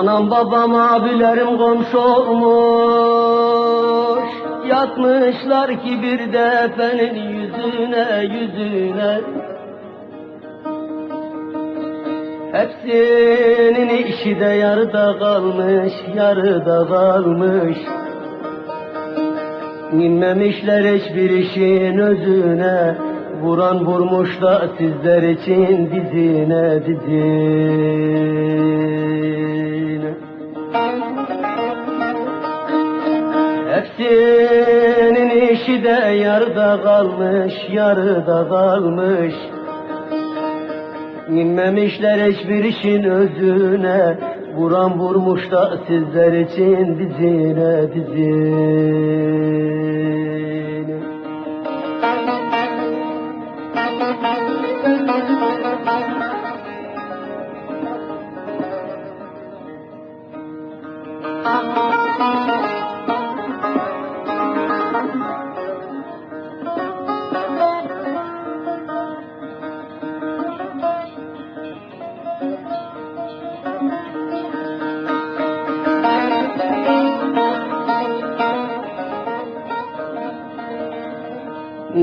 Anam babam abilerim komşu olmuş. Yatmışlar ki bir defenin yüzüne yüzüne. Hepsinin işi de yarıda kalmış yarıda kalmış. İnmemişler hiçbir işin özüne. Vuran vurmuş da sizler için dizine dizine Hepsinin işi de yarıda kalmış yarıda kalmış. İnmemişler hiçbir işin özüne Vuran vurmuş da sizler için dizine dizine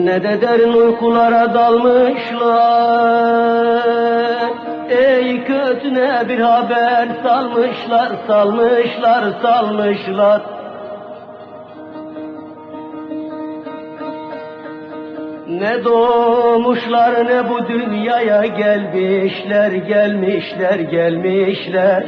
Ne de derin uykulara dalmışlar. Ey kötüne bir haber salmışlar Salmışlar salmışlar. Ne doğmuşlar ne bu dünyaya gelmişler Gelmişler gelmişler.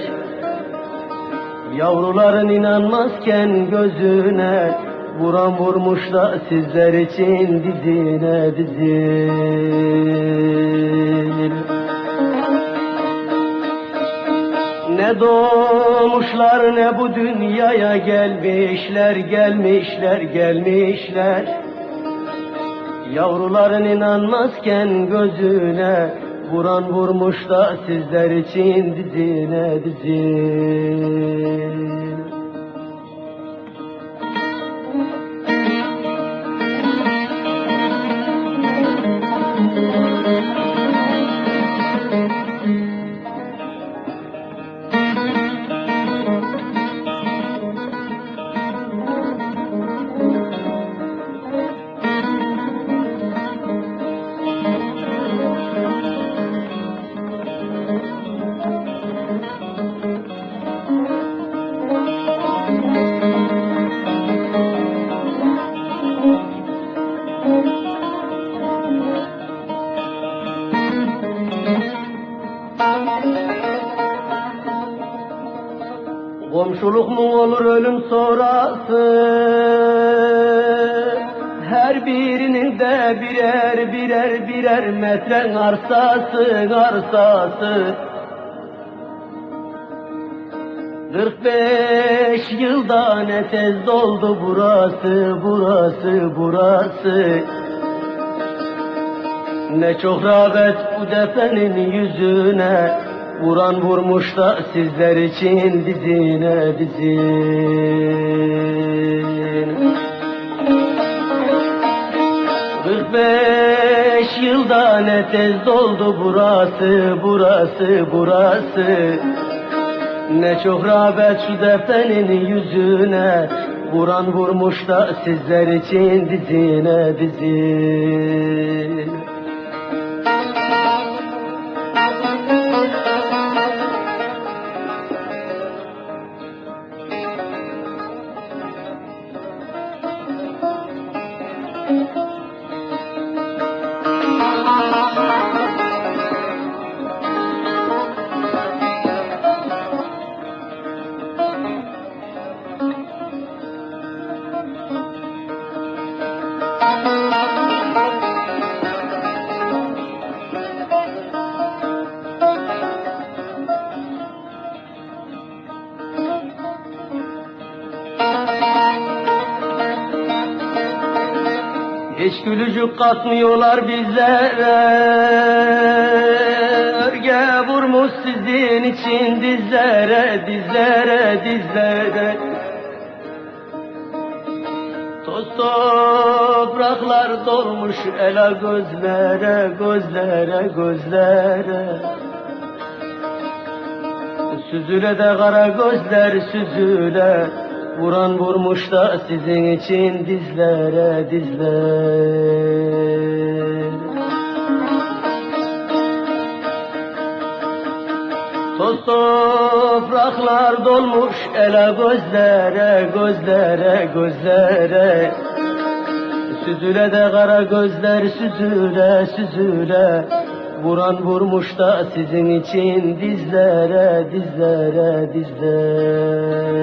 Yavruların inanmazken gözüne Vuran vurmuş da sizler için dizine dizine Ne doğmuşlar ne bu dünyaya gelmişler Gelmişler gelmişler. Yavruların inanmazken gözüne Vuran vurmuş da sizler için dizine dizine Komşuluk mu olur ölüm sonrası? Her birinin de birer birer birer metre arsası arsası. 45 yılda ne tez doldu burası burası burası. Ne çok rağbet bu defenin yüzüne Vuran vurmuş da sizler için dizine dizine 45 yılda ne tez doldu burası burası burası. Ne çok rağbet şu defenin yüzüne Vuran vurmuş da sizler için dizine dizine Hiç gülücük katmıyorlar bizlere Örge vurmuş sizin için dizlere Dizlere dizlere. Toz topraklar dolmuş ela gözlere Gözlere gözlere. Süzüle de kara gözler süzüle Vuran vurmuş da sizin için dizlere dizlere Toz topraklar dolmuş ele gözlere gözlere gözlere. Süzüle de kara gözler süzüle süzüle. Vuran vurmuş da sizin için dizlere dizlere dizlere